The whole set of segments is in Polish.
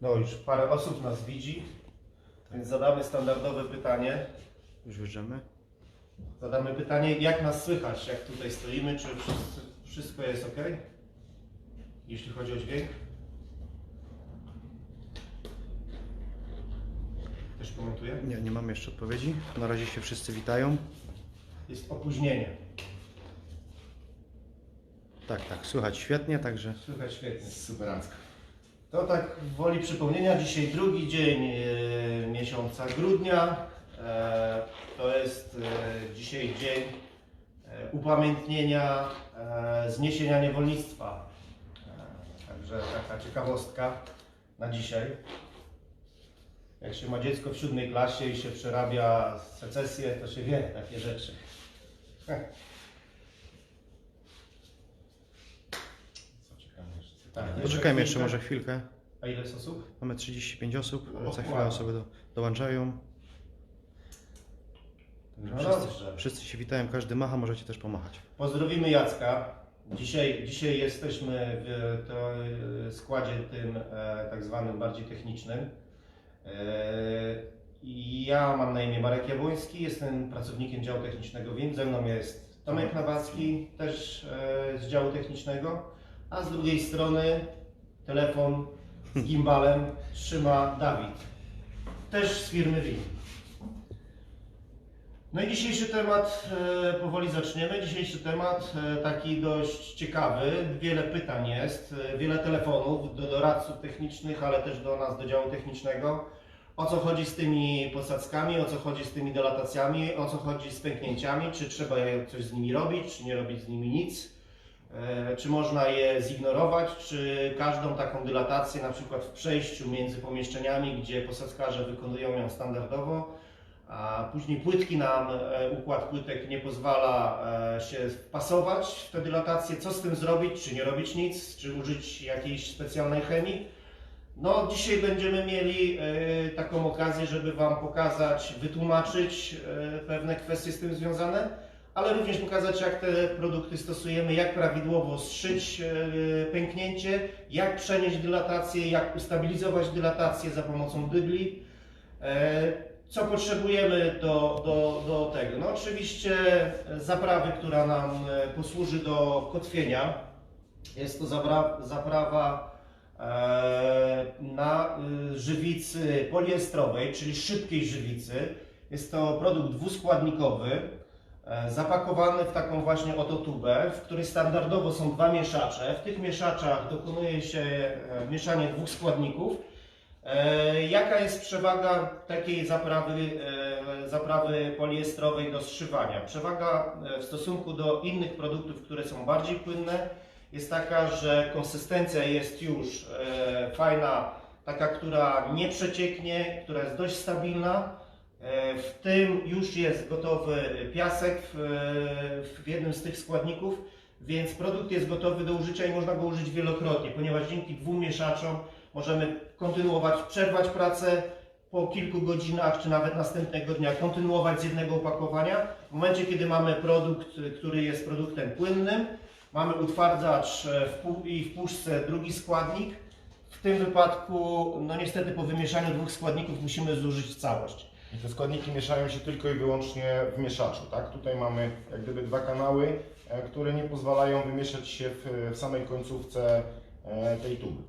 No już parę osób nas widzi, więc zadamy standardowe pytanie. Już wjeżdżamy. Zadamy pytanie, jak nas słychać, jak tutaj stoimy, czy wszyscy, wszystko jest ok? Jeśli chodzi o dźwięk? Też komentuję? Nie, nie mamy jeszcze odpowiedzi. Na razie się wszyscy witają. Jest opóźnienie. Tak, tak, słychać świetnie, także Słychać świetnie. Superancko. To tak woli przypomnienia, dzisiaj drugi dzień e, miesiąca grudnia. E, to jest e, dzisiaj dzień upamiętnienia zniesienia niewolnictwa. Także taka ciekawostka na dzisiaj. Jak się ma dziecko w siódmej klasie i się przerabia secesję, to się wie takie rzeczy. Co ciekawe jeszcze. Tak, poczekajmy jeszcze może chwilkę. A ile jest osób? Mamy 35 osób, O, za chwilę ładnie. osoby do, dołączają. No wszyscy, dobrze. wszyscy się witają, każdy macha, możecie też pomachać. Pozdrowimy Jacka. Dzisiaj, dzisiaj jesteśmy w to, e, składzie tym e, tak zwanym bardziej technicznym. E, i ja mam na imię Marek Jabłoński, jestem pracownikiem działu technicznego WIM. Ze mną jest Tomek Nawacki, też e, z działu technicznego, a z drugiej strony telefon z gimbalem trzyma Dawid, też z firmy WIM. No i dzisiejszy temat, e, powoli zaczniemy. Dzisiejszy temat e, taki dość ciekawy. Wiele pytań jest, e, wiele telefonów do doradców technicznych, ale też do nas, do działu technicznego. O co chodzi z tymi posadzkami, o co chodzi z tymi delatacjami, o co chodzi z pęknięciami, czy trzeba coś z nimi robić, czy nie robić z nimi nic, czy można je zignorować, czy każdą taką dylatację, na przykład w przejściu między pomieszczeniami, gdzie posadzkarze wykonują ją standardowo, a później płytki nam, e, układ płytek nie pozwala e, się wpasować w te dylatacje. Co z tym zrobić? Czy nie robić nic? Czy użyć jakiejś specjalnej chemii? No, dzisiaj będziemy mieli e, taką okazję, żeby Wam pokazać, wytłumaczyć e, pewne kwestie z tym związane, ale również pokazać, jak te produkty stosujemy, jak prawidłowo zszyć e, pęknięcie, jak przenieść dylatację, jak ustabilizować dylatację za pomocą dygli. E, co potrzebujemy do, do, do tego? No oczywiście zaprawy, która nam e, posłuży do kotwienia. Jest to zaprawa na żywicy poliestrowej, czyli szybkiej żywicy. Jest to produkt dwuskładnikowy, zapakowany w taką właśnie oto tubę, w której standardowo są dwa mieszacze. W tych mieszaczach dokonuje się e, mieszanie dwóch składników. E, Jaka jest przewaga takiej zaprawy, e, zaprawy poliestrowej do zszywania? Przewaga e, w stosunku do innych produktów, które są bardziej płynne, jest taka, że konsystencja jest już e, fajna, taka, która nie przecieknie, która jest dość stabilna. E, W tym już jest gotowy piasek w, w jednym z tych składników, więc produkt jest gotowy do użycia i można go użyć wielokrotnie, ponieważ dzięki dwóm mieszaczom możemy kontynuować, przerwać pracę po kilku godzinach, czy nawet następnego dnia, kontynuować z jednego opakowania. W momencie, kiedy mamy produkt, który jest produktem płynnym, mamy utwardzacz e, w i w puszce drugi składnik. W tym wypadku, no niestety po wymieszaniu dwóch składników musimy zużyć całość. I te składniki mieszają się tylko i wyłącznie w mieszaczu, tak? Tutaj mamy jak gdyby dwa kanały, e, które nie pozwalają wymieszać się w, w samej końcówce e, tej tuby.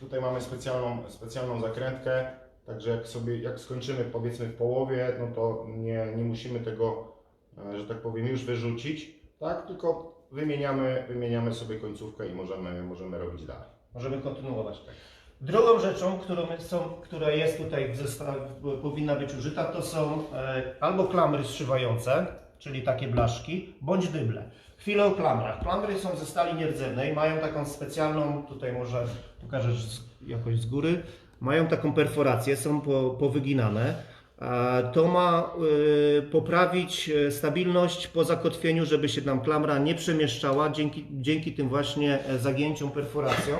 Tutaj mamy specjalną, specjalną zakrętkę, także jak sobie, jak skończymy powiedzmy w połowie, no to nie, nie musimy tego, e, że tak powiem, już wyrzucić, tak? Tylko wymieniamy, wymieniamy sobie końcówkę i możemy, możemy robić dalej. Możemy kontynuować tak. Drugą rzeczą, którą są, która jest tutaj w zestawie, powinna być użyta, to są e, albo klamry zszywające, czyli takie blaszki, bądź dyble. Chwilę o klamrach. Klamry są ze stali nierdzewnej, mają taką specjalną, tutaj może pokażę jakoś z góry, mają taką perforację, są po, powyginane. To ma y, poprawić e, stabilność po zakotwieniu, żeby się nam klamra nie przemieszczała dzięki, dzięki tym właśnie e, zagięciom, perforacjom.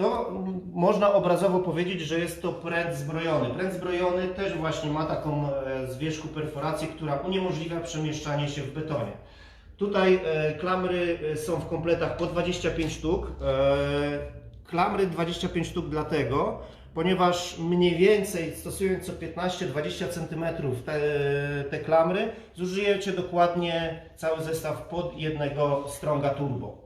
To można obrazowo powiedzieć, że jest to pręt zbrojony. Pręt zbrojony też właśnie ma taką e, z wierzchu perforację, która uniemożliwia przemieszczanie się w betonie. Tutaj e, klamry e, są w kompletach po 25 sztuk. Klamry 25 sztuk dlatego, ponieważ mniej więcej stosując co 15-20 cm te, te klamry, zużyjecie dokładnie cały zestaw pod jednego strąga turbo.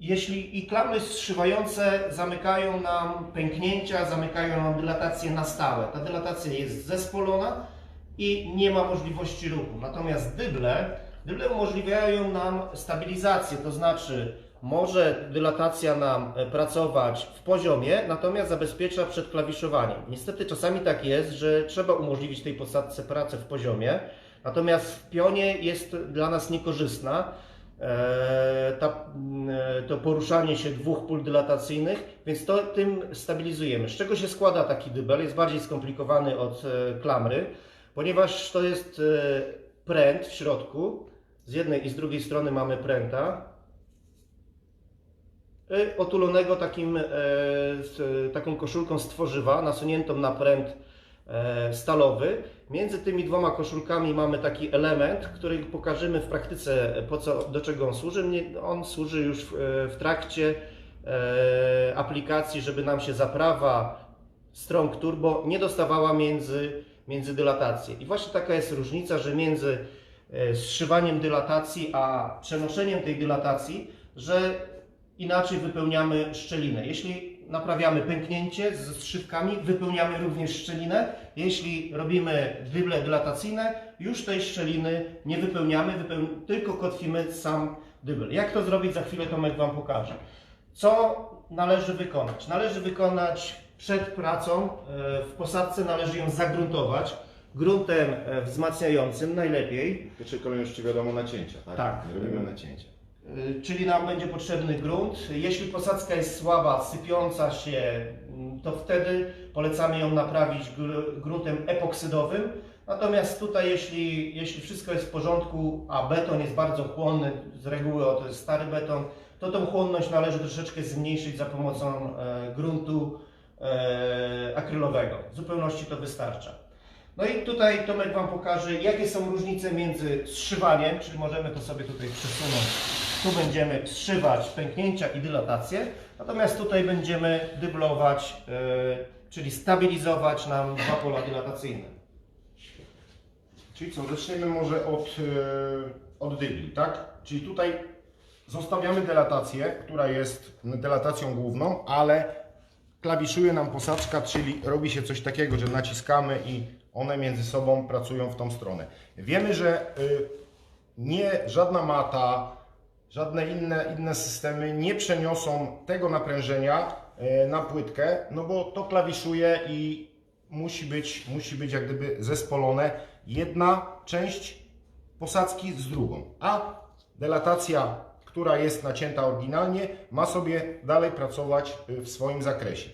Jeśli i klamry zszywające zamykają nam pęknięcia, zamykają nam dylatację na stałe. Ta dylatacja jest zespolona i nie ma możliwości ruchu. Natomiast dyble, dyble umożliwiają nam stabilizację, to znaczy może dylatacja nam e, pracować w poziomie, natomiast zabezpiecza przed klawiszowaniem. Niestety czasami tak jest, że trzeba umożliwić tej posadce pracę w poziomie, natomiast w pionie jest dla nas niekorzystna ta, m, e, to poruszanie się dwóch pól dylatacyjnych, więc to tym stabilizujemy. Z czego się składa taki dybel? Jest bardziej skomplikowany od e, klamry, ponieważ to jest e, pręt w środku. Z jednej i z drugiej strony mamy pręta otulonego takim, e, taką koszulką z tworzywa, nasuniętą na pręt e, stalowy. Między tymi dwoma koszulkami mamy taki element, który pokażemy w praktyce, po co, do czego on służy. On służy już w, w trakcie e, aplikacji, żeby nam się zaprawa strong turbo nie dostawała między, między dylatację. I właśnie taka jest różnica, że między e, zszywaniem dylatacji a przenoszeniem tej dylatacji, że inaczej wypełniamy szczelinę. Jeśli naprawiamy pęknięcie z zszywkami, wypełniamy również szczelinę. Jeśli robimy dyble dylatacyjne, już tej szczeliny nie wypełniamy, wypeł... tylko kotwimy sam dybel. Jak to zrobić? Za chwilę Tomek Wam pokaże. Co należy wykonać? Należy wykonać przed pracą e, w posadce należy ją zagruntować gruntem e, wzmacniającym najlepiej. W pierwszej kolejności wiadomo nacięcia, tak? Tak. Nie robimy nacięcia. Y, Czyli nam będzie potrzebny grunt. Jeśli posadzka jest słaba, sypiąca się, mm, to wtedy polecamy ją naprawić gr- gruntem epoksydowym. Natomiast tutaj, jeśli, jeśli wszystko jest w porządku, a beton jest bardzo chłonny, z reguły to jest stary beton, to tą chłonność należy troszeczkę zmniejszyć za pomocą e, gruntu e, akrylowego. W zupełności to wystarcza. No i tutaj Tomek Wam pokaże, jakie są różnice między zszywaniem, czyli możemy to sobie tutaj przesunąć. Tu będziemy zszywać pęknięcia i dylatację, natomiast tutaj będziemy dyblować, e, czyli stabilizować nam dwa pola dylatacyjne. Czyli co, zaczniemy może od, e, od dybli, tak? Czyli tutaj zostawiamy delatację, która jest delatacją główną, ale klawiszuje nam posadzka, czyli robi się coś takiego, że naciskamy i one między sobą pracują w tą stronę. Wiemy, że y, nie żadna mata, żadne inne, inne systemy nie przeniosą tego naprężenia y, na płytkę, no bo to klawiszuje i musi być, musi być jak gdyby zespolone jedna część posadzki z drugą, a delatacja, która jest nacięta oryginalnie, ma sobie dalej pracować y, w swoim zakresie.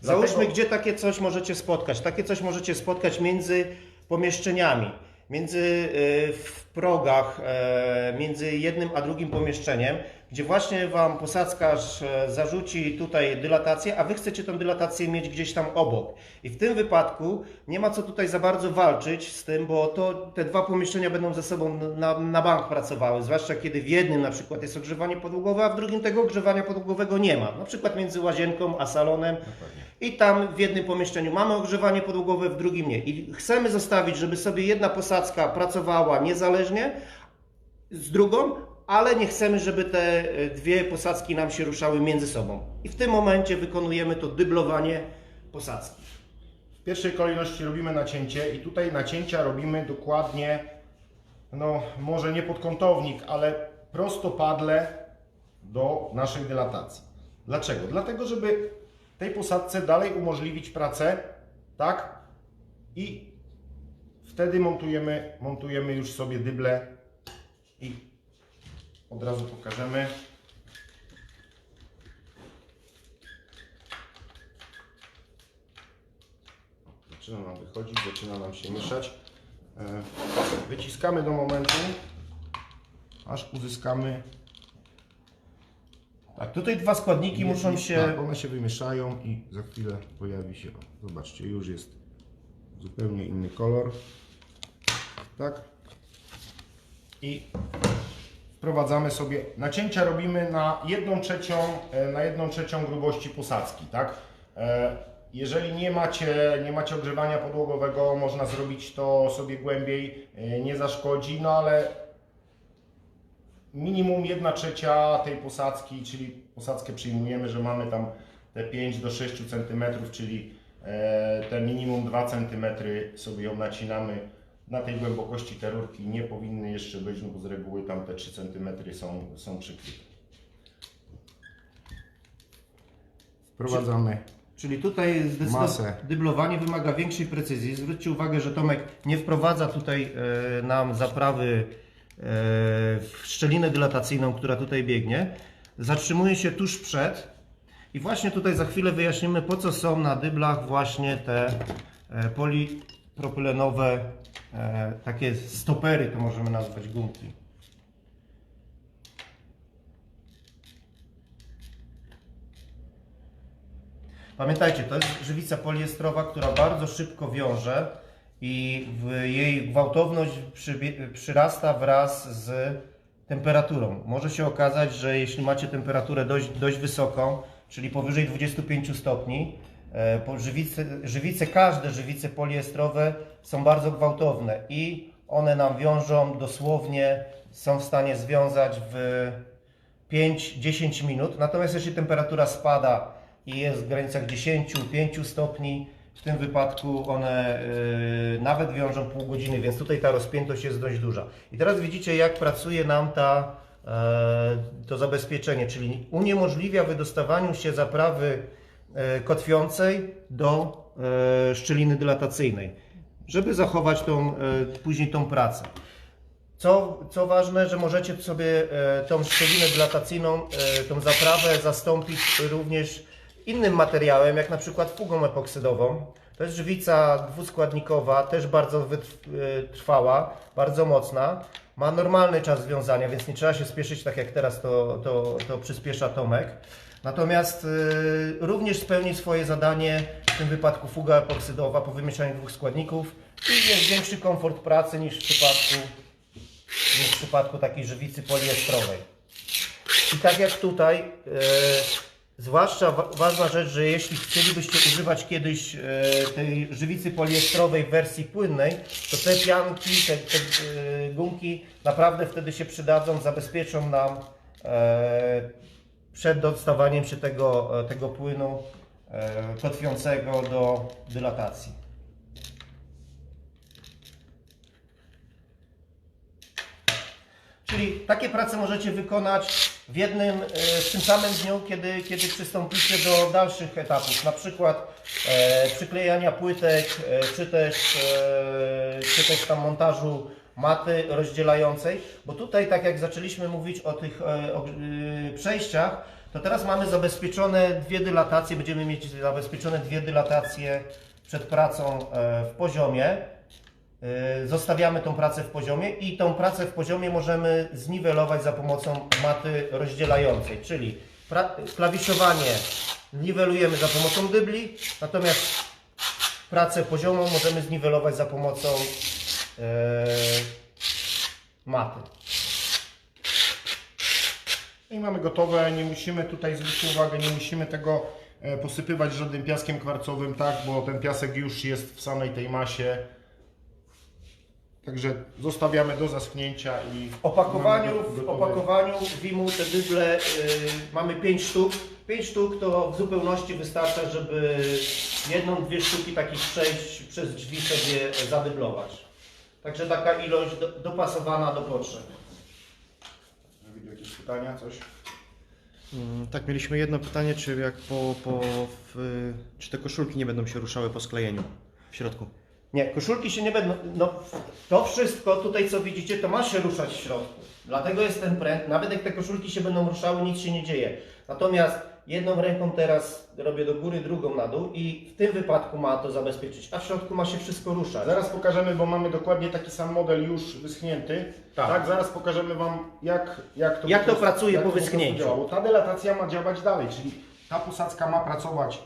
Załóżmy, Dlatego- gdzie takie coś możecie spotkać. Takie coś możecie spotkać między pomieszczeniami, między y, w progach, e, między jednym a drugim pomieszczeniem, gdzie właśnie Wam posadzkarz e, zarzuci tutaj dylatację, a Wy chcecie tą dylatację mieć gdzieś tam obok. I w tym wypadku nie ma co tutaj za bardzo walczyć z tym, bo to te dwa pomieszczenia będą ze sobą na, na bank pracowały, zwłaszcza kiedy w jednym na przykład jest ogrzewanie podłogowe, a w drugim tego ogrzewania podłogowego nie ma. Na przykład między łazienką a salonem. Dokładnie. I tam w jednym pomieszczeniu mamy ogrzewanie podłogowe, w drugim nie. I chcemy zostawić, żeby sobie jedna posadzka pracowała niezależnie z drugą, ale nie chcemy, żeby te e, dwie posadzki nam się ruszały między sobą. I w tym momencie wykonujemy to dyblowanie posadzki. W pierwszej kolejności robimy nacięcie i tutaj nacięcia robimy dokładnie, no może nie pod kątownik, ale prostopadle do naszej dylatacji. Dlaczego? Dlatego, żeby tej posadce dalej umożliwić pracę, tak? I wtedy montujemy, montujemy już sobie dyble i od razu pokażemy. Zaczyna nam wychodzić, zaczyna nam się mieszać. E, Wyciskamy do momentu, aż uzyskamy. Tak, tutaj dwa składniki muszą się. Tak, one się wymieszają i za chwilę pojawi się. o, Zobaczcie, już jest zupełnie inny kolor. Tak? I wprowadzamy sobie, nacięcia robimy na jedną trzecią, e, na jedną trzecią grubości posadzki, tak? E, Jeżeli nie macie, nie macie ogrzewania podłogowego, można zrobić to sobie głębiej, e, nie zaszkodzi, no ale minimum 1 trzecia tej posadzki, czyli posadzkę przyjmujemy, że mamy tam te 5 do 6 cm, czyli te minimum 2 cm sobie ją nacinamy. Na tej głębokości te rurki nie powinny jeszcze być, no bo z reguły tam te 3 cm są, są przykryte. Wprowadzamy. Czyli tutaj Masę. zdecydowanie dyblowanie wymaga większej precyzji. Zwróćcie uwagę, że Tomek nie wprowadza tutaj e, nam zaprawy e, w szczelinę dylatacyjną, która tutaj biegnie. Zatrzymuje się tuż przed i właśnie tutaj za chwilę wyjaśnimy po co są na dyblach właśnie te e, polipropylenowe e, takie stopery, to możemy nazwać gumki. Pamiętajcie, to jest żywica poliestrowa, która bardzo szybko wiąże i jej gwałtowność przyrasta wraz z temperaturą. Może się okazać, że jeśli macie temperaturę dość, dość wysoką, czyli powyżej 25 stopni, żywice, żywice, każde żywice poliestrowe są bardzo gwałtowne i one nam wiążą dosłownie, są w stanie związać w 5-10 minut. Natomiast jeśli temperatura spada i jest w granicach 10-5 stopni, w tym wypadku one y, nawet wiążą pół godziny, więc tutaj ta rozpiętość jest dość duża. I teraz widzicie, jak pracuje nam ta, e, to zabezpieczenie, czyli uniemożliwia wydostawaniu się zaprawy kotwiącej do e, szczeliny dylatacyjnej, żeby zachować tą, e, później tą pracę. Co, co ważne, że możecie sobie e, tą szczelinę dylatacyjną, e, tą zaprawę zastąpić również innym materiałem, jak na przykład fugą epoksydową. To jest żywica dwuskładnikowa, też bardzo wytrwała, bardzo mocna. Ma normalny czas związania, więc nie trzeba się spieszyć, tak jak teraz to, to, to przyspiesza Tomek. Natomiast y, również spełni swoje zadanie, w tym wypadku fuga epoksydowa po wymieszaniu dwóch składników i jest większy komfort pracy niż w przypadku niż w przypadku takiej żywicy poliestrowej. I tak jak tutaj, e, zwłaszcza wa- ważna rzecz, że jeśli chcielibyście używać kiedyś e, tej żywicy poliestrowej w wersji płynnej, to te pianki, te, te e, gumki naprawdę wtedy się przydadzą, zabezpieczą nam e, przed dostawaniem się tego, e, tego płynu e, kotwiącego do dylatacji. Czyli takie prace możecie wykonać w jednym, e, w tym samym dniu, kiedy, kiedy przystąpicie do dalszych etapów, na przykład przyklejania płytek, czy, też, czy też tam montażu maty rozdzielającej, bo tutaj tak jak zaczęliśmy mówić o tych e, o, e, przejściach, to teraz mamy zabezpieczone dwie dylatacje, będziemy mieć zabezpieczone dwie dylatacje przed pracą e, w poziomie. Zostawiamy tą pracę w poziomie i tą pracę w poziomie możemy zniwelować za pomocą maty rozdzielającej, czyli klawiszowanie niwelujemy za pomocą dybli, natomiast pracę poziomą możemy zniwelować za pomocą maty. No I mamy gotowe, nie musimy tutaj, zwróćcie uwagę, nie musimy tego e, posypywać żadnym piaskiem kwarcowym, tak, bo ten piasek już jest w samej tej masie. Także zostawiamy do zaschnięcia i W opakowaniu, w opakowaniu WIM-u te dyble y, mamy 5 sztuk. 5 sztuk to w zupełności wystarcza, żeby jedną, dwie sztuki takich przejść przez drzwi sobie zadyblować. Także taka ilość do, dopasowana do potrzeb. Widzę jakieś pytania, coś? Mm, Tak, mieliśmy jedno pytanie, czy jak po, po w, czy te koszulki nie będą się ruszały po sklejeniu w środku? Nie, koszulki się nie będą. No, to wszystko tutaj, co widzicie, to ma się ruszać w środku. Dlatego jest ten pręt. Nawet jak te koszulki się będą ruszały, nic się nie dzieje. Natomiast jedną ręką teraz robię do góry, drugą na dół i w tym wypadku ma to zabezpieczyć. A w środku ma się wszystko ruszać. Zaraz pokażemy, bo mamy dokładnie taki sam model już wyschnięty. Tak. Tak, zaraz pokażemy Wam, jak, jak to Jak to prostu- pracuje jak po wyschnięciu. działa. Bo Ta dylatacja ma działać dalej, czyli ta posadzka ma pracować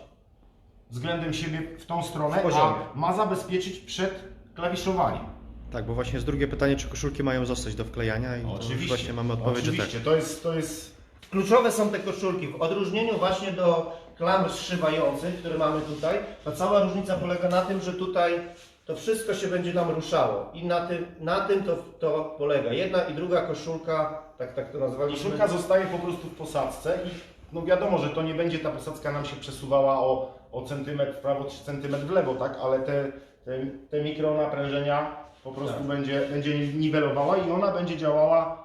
względem siebie w tą stronę, W poziomie. a ma zabezpieczyć przed klawiszowaniem. Tak, bo właśnie jest drugie pytanie, czy koszulki mają zostać do wklejania i to już właśnie mamy odpowiedź, że tak. Oczywiście, to jest, to jest Kluczowe są te koszulki. W odróżnieniu właśnie do klamr zszywających, które mamy tutaj, ta cała różnica polega na tym, że tutaj to wszystko się będzie nam ruszało. I na tym, na tym to, to polega. Jedna i druga koszulka, tak, tak to nazwaliśmy. Koszulka zostaje po prostu w posadzce i no wiadomo, że to nie będzie ta posadzka nam się przesuwała o, o centymetr w prawo czy centymetr w lewo, tak? Ale te, te, te mikronaprężenia po prostu Tak. będzie, będzie niwelowała i ona będzie działała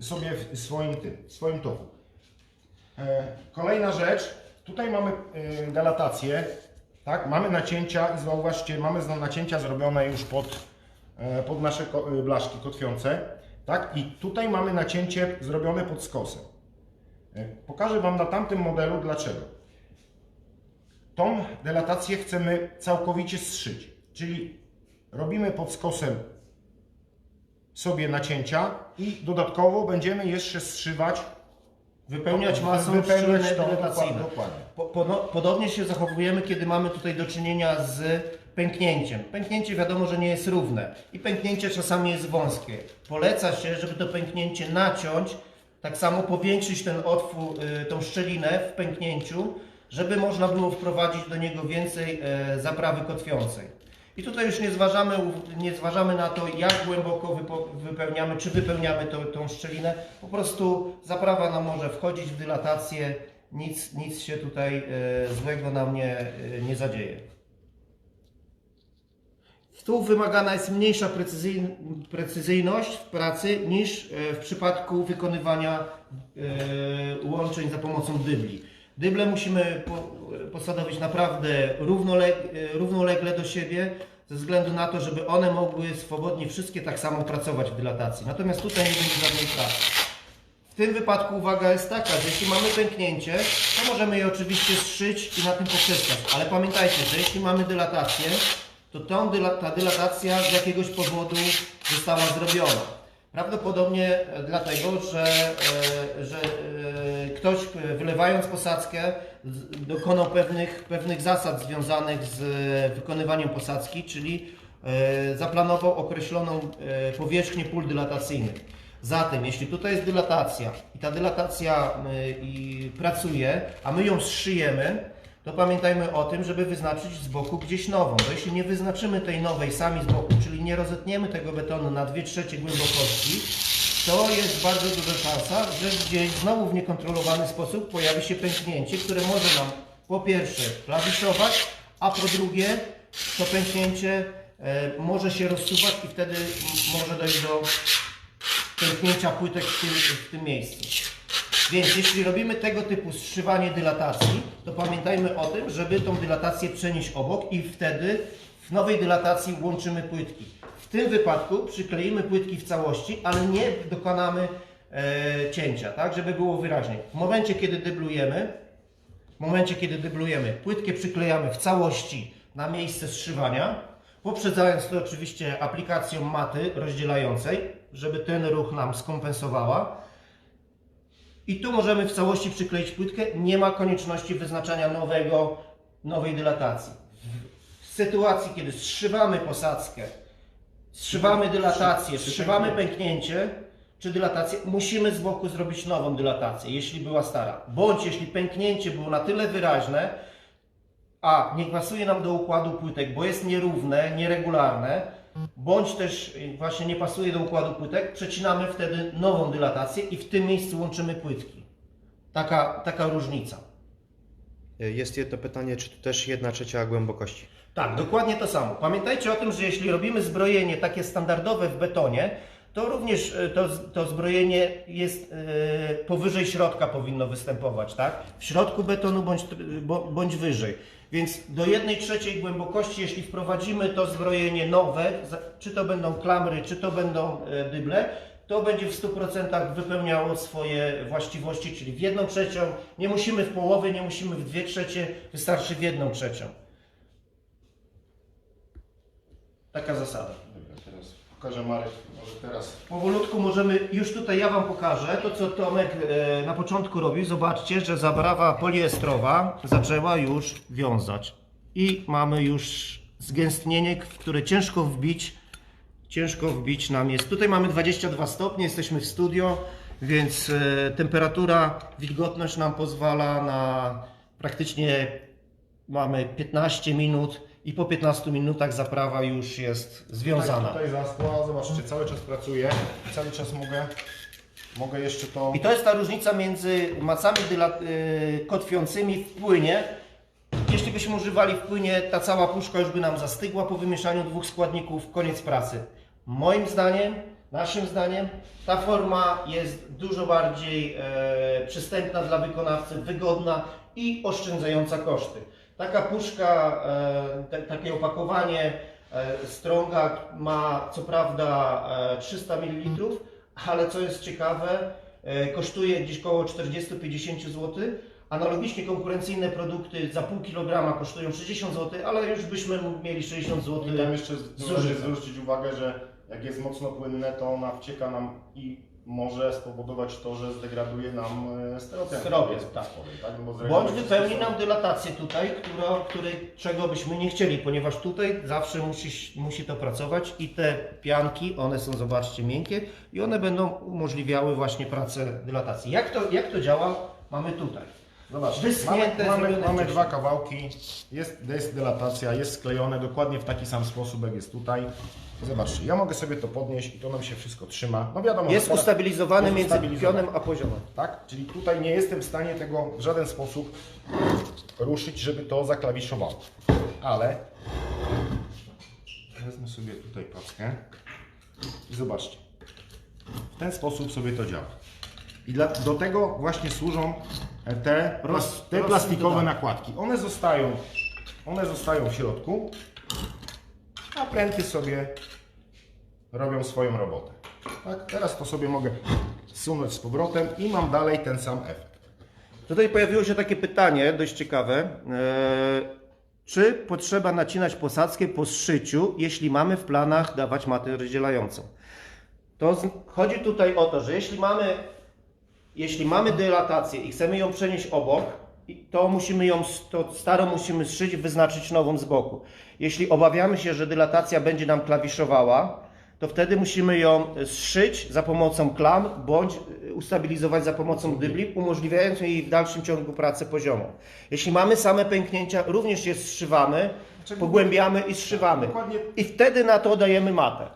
sobie w swoim tym, w swoim toku. E, Kolejna rzecz, tutaj mamy y, delatację, tak? Mamy nacięcia i zauważcie, mamy nacięcia zrobione już pod, e, pod nasze y, blaszki kotwiące, tak? I tutaj mamy nacięcie zrobione pod skosem. Pokażę Wam na tamtym modelu dlaczego. Tą delatację chcemy całkowicie zszyć, czyli robimy pod skosem sobie nacięcia i dodatkowo będziemy jeszcze zszywać, Wypełniać masą wypełniać to dilatacyjne. dokładnie. Po, pono- podobnie się zachowujemy, kiedy mamy tutaj do czynienia z pęknięciem. Pęknięcie wiadomo, że nie jest równe i pęknięcie czasami jest wąskie. Poleca się, żeby to pęknięcie naciąć, tak samo powiększyć ten otwór, y, tą szczelinę w pęknięciu, żeby można było wprowadzić do niego więcej e, zaprawy kotwiącej. I tutaj już nie zważamy, nie zważamy na to, jak głęboko wypełniamy, czy wypełniamy tą, tą szczelinę. Po prostu zaprawa nam może wchodzić w dylatację, nic, nic się tutaj e, złego nam nie, e, nie zadzieje. Tu wymagana jest mniejsza precyzyjn- precyzyjność w pracy niż e, w przypadku wykonywania łączeń za pomocą dybli. Dyble musimy po- posadowić naprawdę równole, równolegle do siebie, ze względu na to, żeby one mogły swobodnie wszystkie tak samo pracować w dylatacji. Natomiast tutaj nie będzie żadnej pracy. W tym wypadku uwaga jest taka, że jeśli mamy pęknięcie, to możemy je oczywiście zszyć i na tym poprzestać. Ale pamiętajcie, że jeśli mamy dylatację, to tą ta dylatacja z jakiegoś powodu została zrobiona. Prawdopodobnie e, dlatego, że, e, że e, ktoś wylewając posadzkę dokonał pewnych, pewnych zasad związanych z wykonywaniem posadzki, czyli zaplanował określoną powierzchnię pól dylatacyjnych. Zatem, jeśli tutaj jest dylatacja i ta dylatacja pracuje, a my ją zszyjemy, to pamiętajmy o tym, żeby wyznaczyć z boku gdzieś nową. Bo jeśli nie wyznaczymy tej nowej sami z boku, czyli nie rozetniemy tego betonu na 2 trzecie głębokości, to jest bardzo duża szansa, że gdzieś znowu w niekontrolowany sposób pojawi się pęknięcie, które może nam po pierwsze klawiszować, a po drugie to pęknięcie e, może się rozsuwać i wtedy może dojść do pęknięcia płytek w tym, w tym miejscu. Więc jeśli robimy tego typu zszywanie dylatacji, to pamiętajmy o tym, żeby tą dylatację przenieść obok i wtedy w nowej dylatacji łączymy płytki. W tym wypadku przykleimy płytki w całości, ale nie dokonamy e, cięcia, tak, żeby było wyraźnie. W momencie, kiedy dyblujemy, w momencie, kiedy dyblujemy, płytkę przyklejamy w całości na miejsce zszywania, poprzedzając to oczywiście aplikacją maty rozdzielającej, żeby ten ruch nam skompensowała. I tu możemy w całości przykleić płytkę, nie ma konieczności wyznaczania nowego, nowej dylatacji. W sytuacji, kiedy zszywamy posadzkę, zszywamy dylatację, zszywamy pęknięcie czy dylatację, musimy z boku zrobić nową dylatację, jeśli była stara. Bądź jeśli pęknięcie było na tyle wyraźne, a nie pasuje nam do układu płytek, bo jest nierówne, nieregularne, bądź też y, właśnie nie pasuje do układu płytek, przecinamy wtedy nową dylatację i w tym miejscu łączymy płytki. Taka, taka różnica. Jest jedno pytanie, czy tu też jedna trzecia głębokości? Tak, dokładnie to samo. Pamiętajcie o tym, że jeśli robimy zbrojenie takie standardowe w betonie, to również e, to, to zbrojenie jest e, powyżej środka powinno występować, tak? W środku betonu bądź, bądź wyżej. Więc do jednej trzeciej głębokości, jeśli wprowadzimy to zbrojenie nowe, czy to będą klamry, czy to będą e, dyble, to będzie w 100% wypełniało swoje właściwości, czyli w jedną trzecią, nie musimy w połowie, nie musimy w dwie trzecie, wystarczy w jedną trzecią. Taka zasada. Pokażę Marek, może teraz Powolutku możemy, już tutaj ja Wam pokażę to, co Tomek e, na początku robił. Zobaczcie, że zabrawa poliestrowa zaczęła już wiązać. I mamy już zgęstnienie, które ciężko wbić ciężko wbić nam jest. Tutaj mamy 22 stopnie, jesteśmy w studio, więc e, temperatura, wilgotność nam pozwala na praktycznie mamy 15 minut i po 15 minutach zaprawa już jest związana. Tak, tutaj zaschła, zobaczcie, cały czas pracuję i cały czas mogę, mogę jeszcze to... I to jest ta różnica między macami dyla- y, kotwiącymi w płynie. Jeśli byśmy używali w płynie, ta cała puszka już by nam zastygła po wymieszaniu dwóch składników, koniec pracy. Moim zdaniem, naszym zdaniem, ta forma jest dużo bardziej e, przystępna dla wykonawcy, wygodna i oszczędzająca koszty. Taka puszka, e, te, takie opakowanie e, Stronga ma co prawda e, 300 ml, ale co jest ciekawe, e, kosztuje gdzieś około 40-50 zł. Analogicznie konkurencyjne produkty za pół kilograma kosztują 60 zł, ale już byśmy mieli 60 zł. I tam jeszcze należy zwrócić uwagę, że jak jest mocno płynne, to ona wcieka nam i może spowodować to, że zdegraduje nam. Steropian, Jest tak. tak? Bądź wypełni nam dylatację tutaj, która, której, czego byśmy nie chcieli, ponieważ tutaj zawsze musi, musi to pracować i te pianki, one są, zobaczcie, miękkie i one będą umożliwiały właśnie pracę dylatacji. Jak to, jak to działa? Mamy tutaj. Zobaczcie, mamy, mamy, mamy dwa kawałki, jest, jest dylatacja, jest sklejone dokładnie w taki sam sposób jak jest tutaj. Zobaczcie, ja mogę sobie to podnieść i to nam się wszystko trzyma. No wiadomo, Jest że teraz- ustabilizowany jest między ustabilizowany. pionem a poziomem. Tak? Czyli tutaj nie jestem w stanie tego w żaden sposób ruszyć, żeby to zaklawiszowało. Ale wezmę sobie tutaj paskę i zobaczcie. W ten sposób sobie to działa. I dla, do tego właśnie służą te, Roz- te plastikowe nakładki. One zostają, one zostają w środku, a pręty sobie robią swoją robotę. Tak? Teraz to sobie mogę zsunąć z powrotem i mam dalej ten sam efekt. Tutaj pojawiło się takie pytanie, dość ciekawe. Eee, czy potrzeba nacinać posadzkę po zszyciu, jeśli mamy w planach dawać matę rozdzielającą? To z, chodzi tutaj o to, że jeśli mamy, jeśli mamy dylatację i chcemy ją przenieść obok, i to musimy ją, to starą musimy zszyć, wyznaczyć nową z boku. Jeśli obawiamy się, że dylatacja będzie nam klawiszowała, to wtedy musimy ją zszyć za pomocą klam bądź y, ustabilizować za pomocą dybli, umożliwiając jej w dalszym ciągu pracę poziomą. Jeśli mamy same pęknięcia, również je zszywamy, pogłębiamy i zszywamy. Dokładnie I wtedy na to dajemy matę.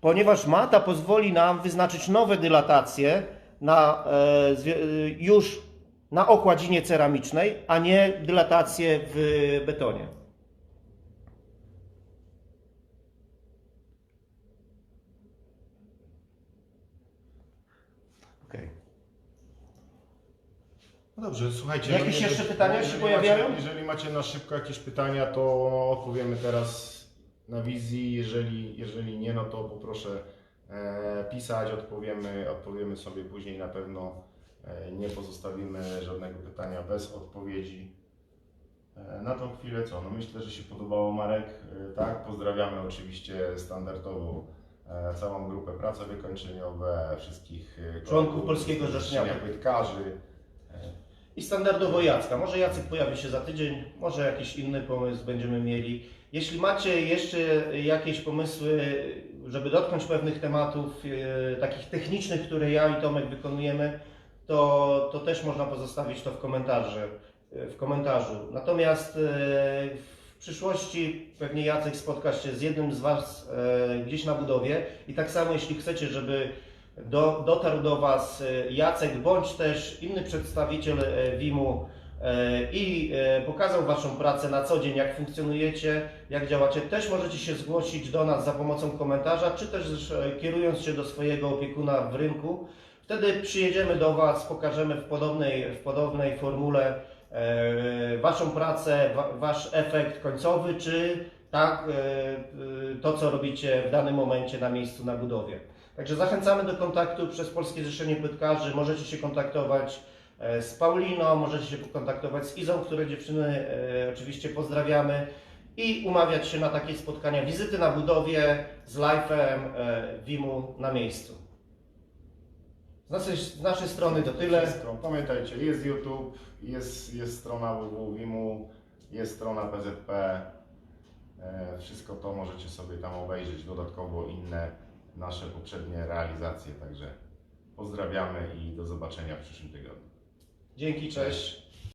Ponieważ mata pozwoli nam wyznaczyć nowe dylatacje na, e, e, już na okładzinie ceramicznej, a nie dylatacje w betonie. Okay. No dobrze, słuchajcie. Jakieś jeżeli- jeszcze pytania się jeżeli pojawiają? Macie, jeżeli macie na szybko jakieś pytania, to odpowiemy teraz na wizji. Jeżeli, jeżeli nie, no to poproszę e, pisać, odpowiemy, odpowiemy sobie później na pewno. E, nie pozostawimy żadnego pytania bez odpowiedzi. E, Na tą chwilę co? No myślę, że się podobało Marek, e, tak? Pozdrawiamy oczywiście standardowo całą grupę prace wykończeniowe, wszystkich kolegów Polskiego z Rzeczniaka. Płytkarzy. I standardowo Jacka. Może Jacek pojawi się za tydzień, może jakiś inny pomysł będziemy mieli. Jeśli macie jeszcze jakieś pomysły, żeby dotknąć pewnych tematów, takich technicznych, które ja i Tomek wykonujemy, to, to też można pozostawić to w komentarzu. W komentarzu. Natomiast e, w przyszłości pewnie Jacek spotka się z jednym z Was e, gdzieś na budowie i tak samo jeśli chcecie, żeby do, dotarł do Was e, Jacek bądź też inny przedstawiciel WIM-u i pokazał Waszą pracę na co dzień, jak funkcjonujecie, jak działacie, też możecie się zgłosić do nas za pomocą komentarza, czy też kierując się do swojego opiekuna w rynku. Wtedy przyjedziemy do Was, pokażemy w podobnej, w podobnej formule e, Waszą pracę, wa, Wasz efekt końcowy, czy tak, e, e, to co robicie w danym momencie na miejscu na budowie. Także zachęcamy do kontaktu przez Polskie Zrzeszenie Płytkarzy. Możecie się kontaktować z Pauliną, możecie się kontaktować z Izą, które dziewczyny oczywiście pozdrawiamy i umawiać się na takie spotkania, wizyty na budowie z live'em WIM-u na miejscu. Z naszej, z naszej strony to tyle. Wszystko. Pamiętajcie, jest YouTube, jest, jest strona www.wimu, jest strona PZP. E, Wszystko to możecie sobie tam obejrzeć, dodatkowo inne nasze poprzednie realizacje, także pozdrawiamy i do zobaczenia w przyszłym tygodniu. Dzięki, cześć.